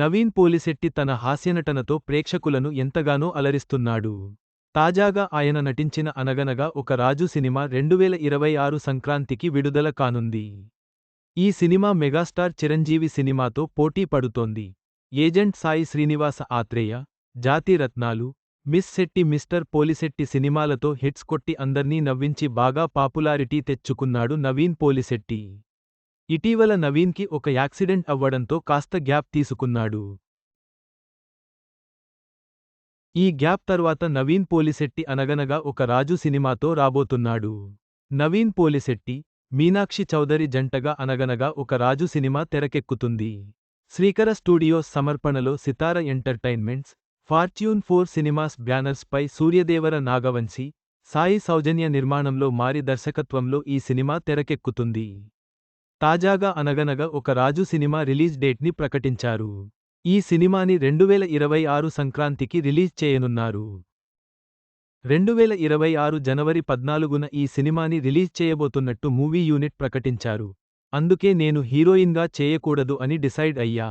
నవీన్ పోలిశెట్టి తన హాస్యనటనతో ప్రేక్షకులను ఎంతగానో అలరిస్తున్నాడు. తాజాగా ఆయన నటించిన అనగనగా ఒక రాజు సినిమా రెండువేల ఇరవై ఆరు సంక్రాంతికి విడుదల కానుంది. ఈ సినిమా మెగాస్టార్ చిరంజీవి సినిమాతో పోటీ పడుతోంది. ఏజెంట్ సాయి శ్రీనివాస ఆత్రేయ జాతి రత్నాలు మిస్ శెట్టి మిస్టర్ పోలిశెట్టి సినిమాలతో హిట్స్ కొట్టి అందర్నీ నవ్వించి బాగా పాపులారిటీ తెచ్చుకున్నాడు నవీన్ పోలిశెట్టి. ఇటీవల నవీన్కి ఒక యాక్సిడెంట్ అవ్వడంతో కాస్త గ్యాప్ తీసుకున్నాడు. ఈ గ్యాప్ తర్వాత నవీన్ పోలిశెట్టి అనగనగా ఒక రాజు సినిమాతో రాబోతున్నాడు. నవీన్ పోలిశెట్టి మీనాక్షి చౌదరి జంటగా అనగనగా ఒక రాజు సినిమా తెరకెక్కుతుంది. శ్రీకర స్టూడియోస్ సమర్పణలో Sithara entertainments fortune four cinemas బ్యానర్స్పై Suryadevara Nagavamsi Sai Soujanya నిర్మాణంలో మారి దర్శకత్వంలో ఈ సినిమా తెరకెక్కుతుంది. తాజాగా అనగనగా ఒక రాజు సినిమా రిలీజ్ డేట్ని ప్రకటించారు. ఈ సినిమాని రెండువేల ఇరవై ఆరు సంక్రాంతికి రిలీజ్ చేయనున్నారు. రెండువేల ఇరవై ఆరు జనవరి పద్నాలుగున ఈ సినిమాని రిలీజ్ చేయబోతున్నట్టు మూవీ యూనిట్ ప్రకటించారు. అందుకే నేను హీరోయిన్గా చేయకూడదు అని డిసైడ్ అయ్యా.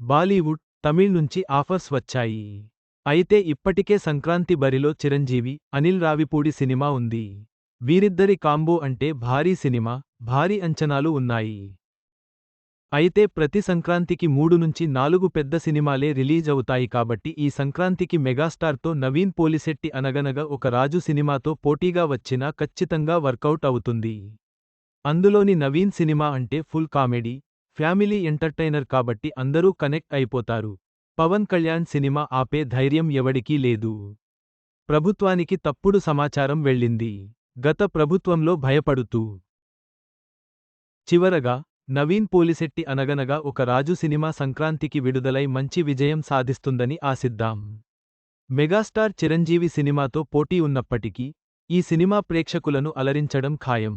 బాలీవుడ్ తమిళ్ నుంచి ఆఫర్స్ వచ్చాయి. అయితే ఇప్పటికే సంక్రాంతి బరిలో చిరంజీవి అనిల్ రావిపూడి సినిమా ఉంది. వీరిద్దరి కాంబో అంటే భారీ సినిమా భారీ అంచనాలు ఉన్నాయి. అయితే ప్రతి సంక్రాంతికి మూడు నుంచి నాలుగు పెద్ద సినిమాలే రిలీజ్ అవుతాయి కాబట్టి ఈ సంక్రాంతికి మెగాస్టార్తో నవీన్ పోలిశెట్టి అనగనగా ఒక రాజు సినిమాతో పోటీగా వచ్చినా ఖచ్చితంగా వర్కౌట్ అవుతుంది. అందులోని నవీన్ సినిమా అంటే ఫుల్ కామెడీ ఫ్యామిలీ ఎంటర్టైనర్ కాబట్టి అందరూ కనెక్ట్ అయిపోతారు. పవన్ కళ్యాణ్ సినిమా ఆపే ధైర్యం ఎవడికీ లేదు. ప్రభుత్వానికి తప్పుడు సమాచారం వెళ్ళింది. గత ప్రభుత్వంలో భయపడుతూ. చివరగా నవీన్ పోలిశెట్టి అనగనగా ఒక రాజు సినిమా సంక్రాంతికి విడుదలై మంచి విజయం సాధిస్తుందని ఆశిద్దాం. మెగాస్టార్ చిరంజీవి సినిమాతో పోటీ ఉన్నప్పటికీ ఈ సినిమా ప్రేక్షకులను అలరించడం ఖాయం.